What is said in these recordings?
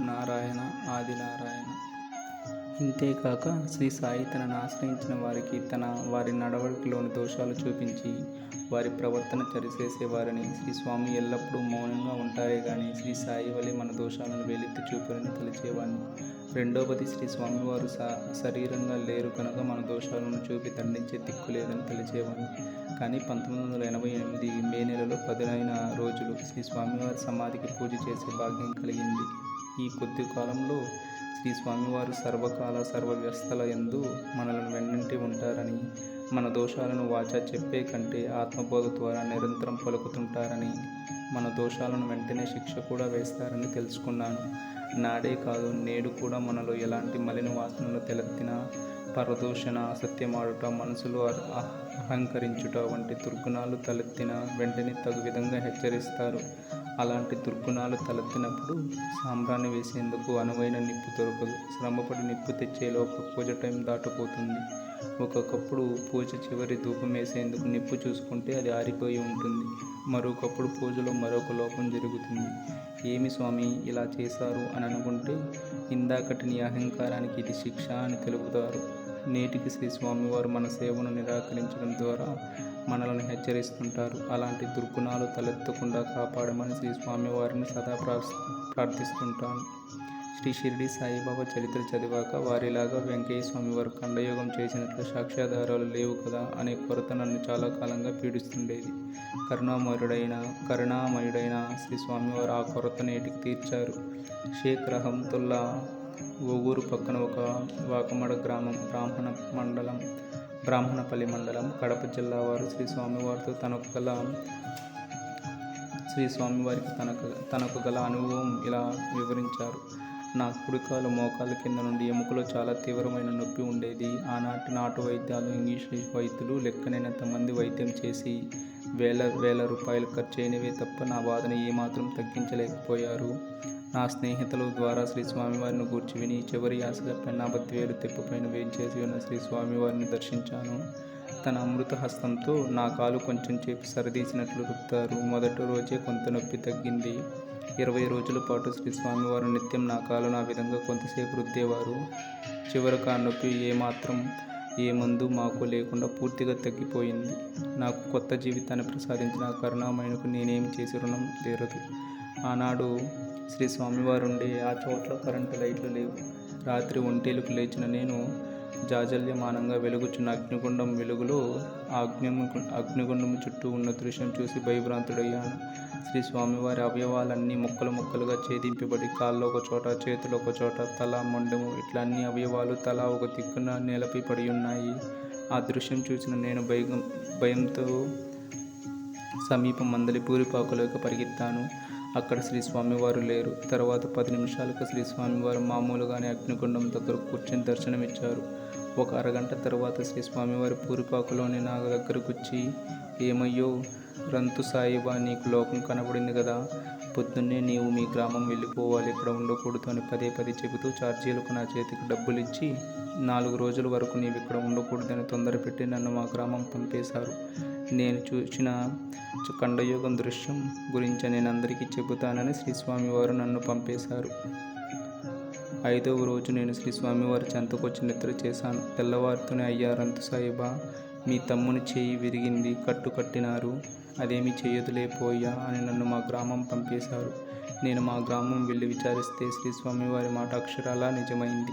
నారాయణ ఆదినారాయణ. ఇంతేకాక శ్రీ సాయి తనను ఆశ్రయించిన వారికి తన వారి నడవడికలోని దోషాలు చూపించి వారి ప్రవర్తన సరిచేసేవారని శ్రీ స్వామి ఎల్లప్పుడూ మౌనంగా ఉంటారే కానీ శ్రీ సాయి వలె మన దోషాలను వెలిత్తి చూపులని తలిచేవాడిని రెండవది శ్రీ స్వామివారు స శరీరంగా లేరు కనుక మన దోషాలను చూపి దండించే దిక్కు లేదని తెలిచేవాడిని కానీ పంతొమ్మిది వందల ఎనభై ఎనిమిది మే నెలలో పదునైన రోజులు శ్రీ స్వామివారి సమాధికి పూజ చేసే భాగ్యం కలిగింది. ఈ కొద్ది కాలంలో శ్రీ స్వామివారు సర్వకాల సర్వవ్యవస్థల ఎందు మనలను వెన్నంటి ఉంటారని మన దోషాలను వాచా చెప్పే కంటే ఆత్మబోధ ద్వారా నిరంతరం పలుకుతుంటారని మన దోషాలను వెంటనే శిక్ష కూడా వేస్తారని తెలుసుకున్నాను. నాడే కాదు నేడు కూడా మనలో ఎలాంటి మలిన వాసనలు తెలెత్తినా పరదూషణ అసత్యమాడుట మనసులో అహంకరించుట వంటి దుర్గుణాలు తలెత్తిన వెంటనే తగు విధంగా హెచ్చరిస్తారు. అలాంటి దుర్గుణాలు తలెత్తినప్పుడు సాంబ్రాన్ని వేసేందుకు అనువైన నిప్పు దొరకదు. శ్రమపడి నిప్పు తెచ్చేలోపు పూజ టైం దాటిపోతుంది. ఒక్కొక్కప్పుడు పూజ చివరి ధూపం వేసేందుకు నిప్పు చూసుకుంటే అది ఆరిపోయి ఉంటుంది. మరొకప్పుడు పూజలో మరొక లోపం జరుగుతుంది. ఏమి స్వామి ఇలా చేశారు అని అనుకుంటే ఇందాకటి నీ అహంకారానికి ఇది శిక్ష అని తెలుపుతారు. నేటికి శ్రీ స్వామివారు మన సేవను నిరాకరించడం ద్వారా మనలను హెచ్చరిస్తుంటారు. అలాంటి దుర్గుణాలు తలెత్తకుండా కాపాడమని శ్రీ స్వామివారిని సదా ప్రార్థిస్తుంటాను. శ్రీ షిరిడి సాయిబాబా చరిత్ర చదివాక వారిలాగా వెంకయ్య స్వామి వారు ఖండయోగం చేసినట్లు సాక్ష్యాధారాలు లేవు కదా అనే కొరత నన్ను చాలా కాలంగా పీడిస్తుండేది. కరుణామయుడైన కరుణామయుడైన శ్రీ స్వామివారు ఆ కొరత నేటికి తీర్చారు. షేక్ రహంతుల్లా ఓగూరు పక్కన ఒక వాకమడ గ్రామం బ్రాహ్మణ మండలం బ్రాహ్మణపల్లి మండలం. కడప జిల్లా వారు శ్రీ స్వామివారితో తనకు గల శ్రీ స్వామివారికి తనకు తనకు గల అనుభవం ఇలా వివరించారు. నా కుడికాలు మోకాల కింద నుండి ఎముకలో చాలా తీవ్రమైన నొప్పి ఉండేది. ఆనాటి నాటు వైద్యాలు ఇంగ్లీష్ వైద్యులు లెక్కనైనంత మంది వైద్యం చేసి వేల వేల రూపాయలు ఖర్చు తప్ప నా బాధను ఏమాత్రం తగ్గించలేకపోయారు. నా స్నేహితుల ద్వారా శ్రీ స్వామివారిని గూర్చి విని చివరి ఆశగా పెన్నాబత్తి వేలు తెప్పపైన వేయించేసి ఉన్న శ్రీ స్వామివారిని దర్శించాను. తన అమృత హస్తంతో నా కాలు కొంచెం చేపి సరిదీసినట్లు రుపుతారు మొదటి రోజే కొంత నొప్పి తగ్గింది. ఇరవై రోజుల పాటు శ్రీ స్వామివారు నిత్యం నా కాలు నా విధంగా కొంతసేపు రుద్దేవారు. చివరకు ఆ నొప్పి ఏమాత్రం ఏ మందు మాకు లేకుండా పూర్తిగా తగ్గిపోయింది. నాకు కొత్త జీవితాన్ని ప్రసాదించిన ఆ నేనేం చేసి రుణం తీరదు. ఆనాడు శ్రీ స్వామివారు ఉండే ఆ చోట్ల కరెంటు లైట్లు లేవు. రాత్రి ఒంటేలకు లేచిన నేను జాజల్యమానంగా వెలుగుచున్న అగ్నిగుండం వెలుగులో ఆ అగ్నిము అగ్నిగుండము చుట్టూ ఉన్న దృశ్యం చూసి భయభ్రాంతుడయ్యాను. శ్రీ స్వామివారి అవయవాలన్నీ ముక్కలు ముక్కలుగా ఛేదింపబడి కాళ్ళు ఒక చోట చేతులు ఒక చోట తల మొండము ఇట్లా అన్ని అవయవాలు తల ఒక దిక్కున నేలపై పడి ఉన్నాయి. ఆ దృశ్యం చూసిన నేను భయం భయంతో సమీపం మందలి పూరిపాకులోకి పరిగెత్తాను. అక్కడ శ్రీ స్వామివారు లేరు. తర్వాత పది నిమిషాలకు శ్రీ స్వామివారు మామూలుగానే అగ్నిగుండం దగ్గర కూర్చొని దర్శనమిచ్చారు. ఒక అరగంట తర్వాత శ్రీ స్వామివారి పూరిపాకులోని నా దగ్గరకు వచ్చి ఏమయ్యో రంతు సాయిబా నీకు లోకం కనబడింది కదా. పొద్దున్నే నీవు మీ గ్రామం వెళ్ళిపోవాలి. ఇక్కడ ఉండకూడదు అని పదే పదే చెబుతూ ఛార్జీలకు నా చేతికి డబ్బులు ఇచ్చి నాలుగు రోజుల వరకు నీవు ఇక్కడ ఉండకూడదని తొందర పెట్టి నన్ను మా గ్రామం పంపేశారు. నేను చూసిన ఖండయోగం దృశ్యం గురించి నేను అందరికీ చెబుతానని శ్రీ స్వామివారు నన్ను పంపేశారు. ఐదవ రోజు నేను శ్రీ స్వామివారి చెంతకొచ్చి నిద్ర చేశాను. తెల్లవారుతూనే అయ్యారంతు సాయిబా మీ తమ్ముని చేయి విరిగింది కట్టు కట్టినారు. అదేమి చేయదులే పోయా అని నన్ను మా గ్రామం పంపేశారు. నేను మా గ్రామం వెళ్ళి విచారిస్తే శ్రీ స్వామివారి మాట అక్షరాలా నిజమైంది.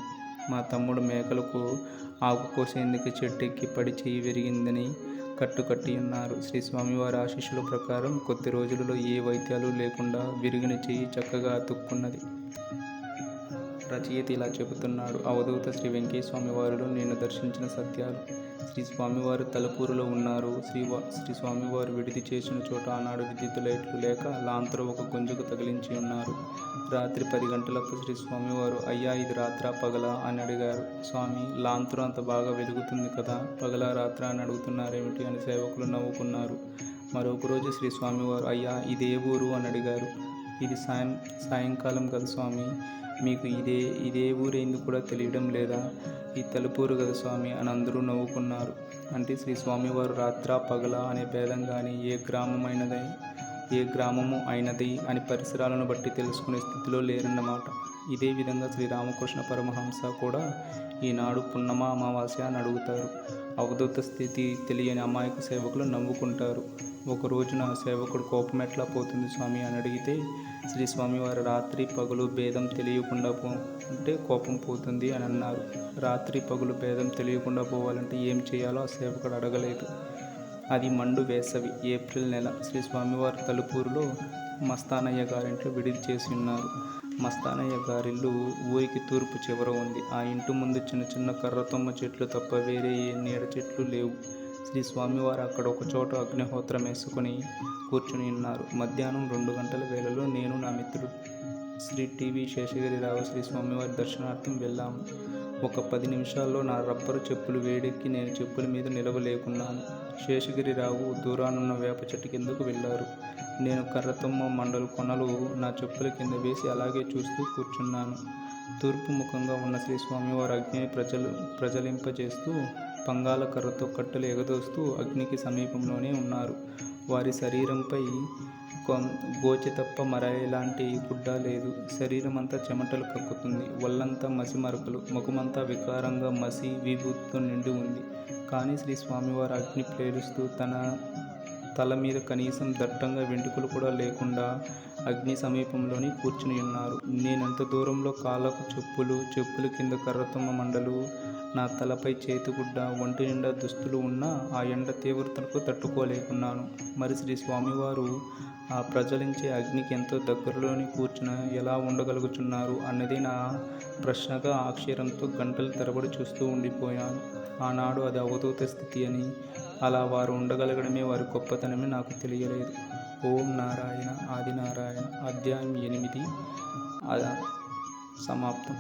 మా తమ్ముడు మేకలకు ఆకు కోసేందుకు చెట్టెక్కి పడి చేయి విరిగిందని కట్టుకట్టి ఉన్నారు శ్రీ స్వామివారి ఆశీస్సుల ప్రకారం కొద్ది రోజులలో ఏ వైద్యాలు లేకుండా విరిగిన చెయ్యి చక్కగా అతుక్కున్నది రచయిత ఇలా చెబుతున్నాడు. అవధూత శ్రీ వెంకటేశ్వామి వారిలో నేను దర్శించిన సత్యాలు. శ్రీ స్వామివారు తలపూరులో ఉన్నారు. శ్రీ వా- శ్రీ స్వామివారు విడిది చేసిన చోట ఆనాడు విద్యుత్ లైట్లు లేక లాంతరు ఒక గుంజుకు తగిలించి ఉన్నారు. రాత్రి పది గంటలకు శ్రీ స్వామివారు అయ్యా ఇది రాత్రా పగలా అని అడిగారు. స్వామి లాంతరు అంత బాగా వెలుగుతుంది కదా? పగలా రాత్రా అని అడుగుతున్నారేమిటి? అని సేవకులు నవ్వుకున్నారు. మరొక రోజు శ్రీ స్వామివారు అయ్యా ఇదే ఊరు అని అడిగారు. ఇది సాయం సాయంకాలం కదా స్వామి? మీకు ఇదే ఇదే ఊరేందుకు కూడా తెలియడం లేదా? ఈ తలుపూరు కదా స్వామి? అని అందరూ నవ్వుకున్నారు. అంటే శ్రీ స్వామివారు రాత్ర పగల అనే భేదం కానీ ఏ గ్రామమైనదై ఏ గ్రామము అయినది అని పరిసరాలను బట్టి తెలుసుకునే స్థితిలో లేరన్నమాట. ఇదే విధంగా శ్రీ రామకృష్ణ పరమహంస కూడా ఈనాడు పున్నమ అమావాస్య అని అడుగుతారు. అవధూత స్థితి తెలియని అమాయక సేవకులు నవ్వుకుంటారు. ఒక రోజున సేవకుడు కోపం ఎట్లా పోతుంది స్వామి అని అడిగితే శ్రీ స్వామివారు రాత్రి పగలు భేదం తెలియకుండా పో అంటే కోపం పోతుంది అని అన్నారు. రాత్రి పగలు భేదం తెలియకుండా పోవాలంటే ఏం చేయాలో ఆ సేవకుడు అడగలేదు. అది మండు వేసవి ఏప్రిల్ నెల శ్రీ స్వామివారి తలుపూరులో మస్తానయ్య గారింట్లో విడిది చేసి ఉన్నారు మస్తానయ్య గారిల్లు ఊరికి తూర్పు చివర ఉంది. ఆ ఇంటి ముందు చిన్న చిన్న కర్రతొమ్మ చెట్లు తప్ప వేరే ఏ నీడ చెట్లు లేవు. శ్రీ స్వామివారు అక్కడ ఒక చోట అగ్నిహోత్రం వేసుకొని కూర్చుని ఉన్నారు. మధ్యాహ్నం రెండు గంటల వేళలో నేను నా మిత్రుడు శ్రీ టీవీ శేషగిరిరావు శ్రీ స్వామివారి దర్శనార్థం వెళ్ళాము. ఒక పది నిమిషాల్లో నా రబ్బరు చెప్పులు వేడెక్కి నేను చెప్పుల మీద నిలవలేకున్నాను. శేషగిరిరావు దూరానున్న వేప చెట్టు కిందకు వెళ్ళారు. నేను కర్రతుమ్మ మండలు కొనలు నా చెప్పుల కింద వేసి అలాగే చూస్తూ కూర్చున్నాను. తూర్పు ముఖంగా ఉన్న శ్రీ స్వామివారు అగ్నిని ప్రజలు ప్రజలింపజేస్తూ పంగాల కర్రతో కట్టెలు ఎగదోస్తూ అగ్నికి సమీపంలోనే ఉన్నారు. వారి శరీరంపై గోచి తప్ప మరెలాంటి గుడ్డ లేదు. శరీరం అంతా చెమటలు కక్కుతుంది. ఒళ్ళంతా మసి మరకలు ముఖమంతా వికారంగా మసి విభూతితో నిండి ఉంది. కానీ శ్రీ స్వామివారు అగ్ని ప్రేరుస్తూ తన తల మీద కనీసం దట్టంగా వెంట్రుకలు కూడా లేకుండా అగ్ని సమీపంలోనే కూర్చుని ఉన్నారు. నేనెంత దూరంలో కాళ్ళకు చెప్పులు చెప్పుల కింద కర్రతమ్మ మండలు నా తలపై చేతిగుడ్డ ఒంటి నిండా దుస్తులు ఉన్న ఆ ఎండ తీవ్రతకు తట్టుకోలేకున్నాను. మరి శ్రీ స్వామివారు ఆ ప్రజలించే అగ్నికి ఎంతో దగ్గరలోని కూర్చుని ఎలా ఉండగలుగుతున్నారు అన్నది నా ప్రశ్నగా అక్షరంతో గంటలు తరబడి చూస్తూ ఉండిపోయాను. ఆనాడు అది అవధూత స్థితి అని అలా వారు ఉండగలగడమే వారి గొప్పతనమే నాకు తెలియలేదు. ఓం నారాయణ ఆది నారాయణ అధ్యాయం ఎనిమిది. అలా సమాప్తం.